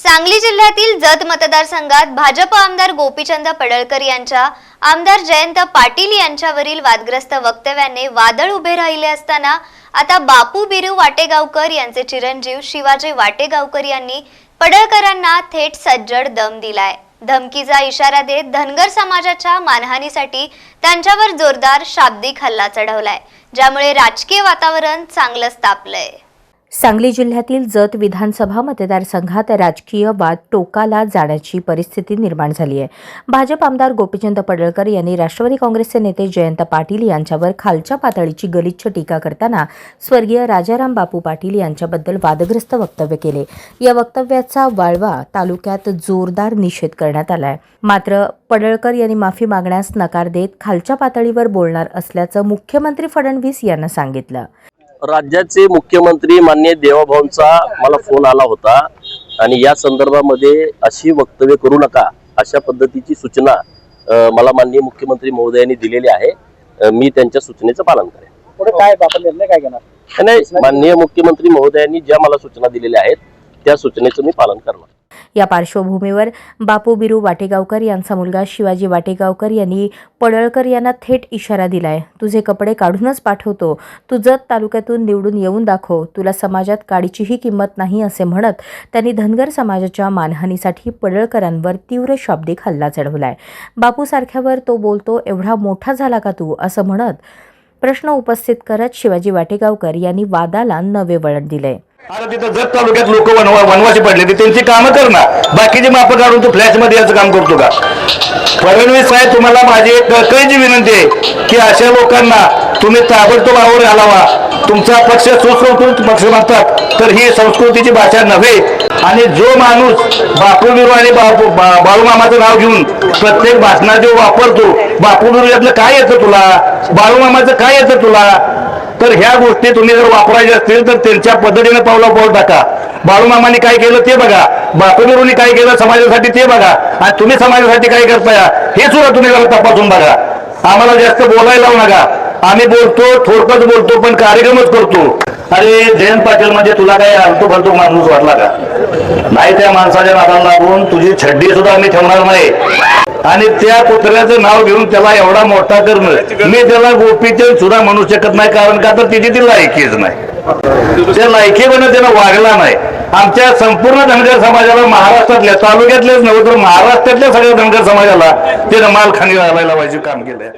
सांगली जिल्ह्यातील जत मतदारसंघात भाजप आमदार गोपीचंद पडळकर यांच्या आमदार जयंत पाटील यांच्यावरील वादग्रस्त वक्तव्याने वादळ उभे राहिले असताना आता बापू बिरू वाटेगावकर यांचे चिरंजीव शिवाजी वाटेगावकर यांनी पडळकरांना थेट सज्जड दम दिलाय. धमकीचा इशारा देत धनगर समाजाच्या मानहानीसाठी त्यांच्यावर जोरदार शाब्दिक हल्ला चढवलाय ज्यामुळे राजकीय वातावरण चांगलंच तापलंय. सांगली जिल्ह्यातील जत विधानसभा मतदारसंघात राजकीय वाद टोकाला जाण्याची परिस्थिती निर्माण झाली आहे. भाजप आमदार गोपीचंद पडळकर यांनी राष्ट्रवादी काँग्रेसचे नेते जयंत पाटील यांच्यावर खालच्या पातळीची गलिच्छ टीका करताना स्वर्गीय राजाराम बापू पाटील यांच्याबद्दल वादग्रस्त वक्तव्य केले. या वक्तव्याचा वाळवा तालुक्यात जोरदार निषेध करण्यात आलाय. मात्र पडळकर यांनी माफी मागण्यास नकार देत खालच्या पातळीवर बोलणार असल्याचं मुख्यमंत्री फडणवीस यांना सांगितलं. राज्याचे मुख्यमंत्री मान्य देवाभाऊंचा मला फोन आला होता. आणि या संदर्भामध्ये अशी वक्तव्य करू नका अशा पद्धतीची सूचना मला माननीय मुख्यमंत्री महोदयांनी दिलेली आहे. मी त्यांच्या सूचनेचं पालन करेन. पुढे काय आपण निर्णय काय घेणार? नाही माननीय मुख्यमंत्री महोदयांनी ज्या मला सूचना दिलेल्या आहेत त्या सूचनेचं मी पालन करणार. या पार्श्वभूमीवर बापू बिरू वाटेगावकर यांचा मुलगा शिवाजी वाटेगावकर यांनी पडळकर यांना थेट इशारा दिलाय. तुझे कपडे काढूनच पाठवतो. तू जत तालुक्यातून निवडून येऊन दाखव. तुला समाजात काडीचीही किंमत नाही असे म्हणत त्यांनी धनगर समाजाच्या मानहानीसाठी पडळकरांवर तीव्र शाब्दिक हल्ला चढवलाय. बापूसारख्यावर तो बोलतो एवढा मोठा झाला का तू? असं म्हणत प्रश्न उपस्थित करत शिवाजी वाटेगावकर यांनी वादाला नवे वळण दिले आता तिथं जत तालुक्यात लोक वनवा वनवासी पडले ते त्यांची कामं कर ना. बाकीचे माप काढून तू फ्लॅशमध्ये याचं काम करतो का? फडणवीस साहेब तुम्हाला माझी एक कळकळीची विनंती आहे की अशा लोकांना तुम्ही ताबडतोब आवर घालावा. तुमचा पक्ष सुसंस्कृत पक्ष म्हणतात तर ही संस्कृतीची भाषा नव्हे. आणि जो माणूस बापूबिरू आणि बापू बाळूमामाचं नाव घेऊन प्रत्येक भाषणात जो वापरतो बापूबिरू यातलं काय येतं तुला? बाळूमामाचं काय येतं तुला? तर ह्या गोष्टी तुम्ही जर वापरायच्या असतील तर त्यांच्या पद्धतीने पावला पाऊल टाका. बाळूमामाने काय केलं ते बघा. बापूबिरूंनी काय केलं समाजासाठी ते बघा. आणि तुम्ही समाजासाठी काय करताय? हे सुद्धा तुम्ही जरा तपासून बघा. आम्हाला जास्त बोलायला लावू नका. आम्ही बोलतो थोडकंच बोलतो पण कार्यक्रमच करतो. अरे जयंत पाटील म्हणजे तुला काय अलतो भलतो माणूस वाटला का? नाही त्या माणसाच्या नादाला लागून तुझी छड्डी सुद्धा आम्ही ठेवणार नाही. आणि त्या पुतळ्याचं नाव घेऊन त्याला एवढा मोठा करणं मी त्याला गोपीचे सुद्धा म्हणू शकत नाही कारण का तर तिची ती लायकीच नाही. त्या लायकीपणे त्यानं वागला नाही. आमच्या संपूर्ण धनगर समाजाला महाराष्ट्रातल्या तालुक्यातल्याच नव्हे तर महाराष्ट्रातल्या सगळ्या धनगर समाजाला त्यानं मालखानी घालायला पाहिजे काम केलंय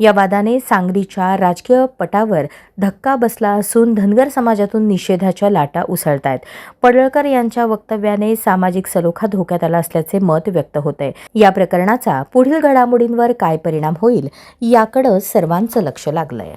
या वादाने सांगलीच्या राजकीय पटावर धक्का बसला असून धनगर समाजातून निषेधाच्या लाटा उसळत आहेत पडळकर यांच्या वक्तव्याने सामाजिक सलोखा धोक्यात आला असल्याचे मत व्यक्त होत आहे या प्रकरणाचा पुढील घडामोडींवर काय परिणाम होईल याकडं सर्वांचं लक्ष लागलंय.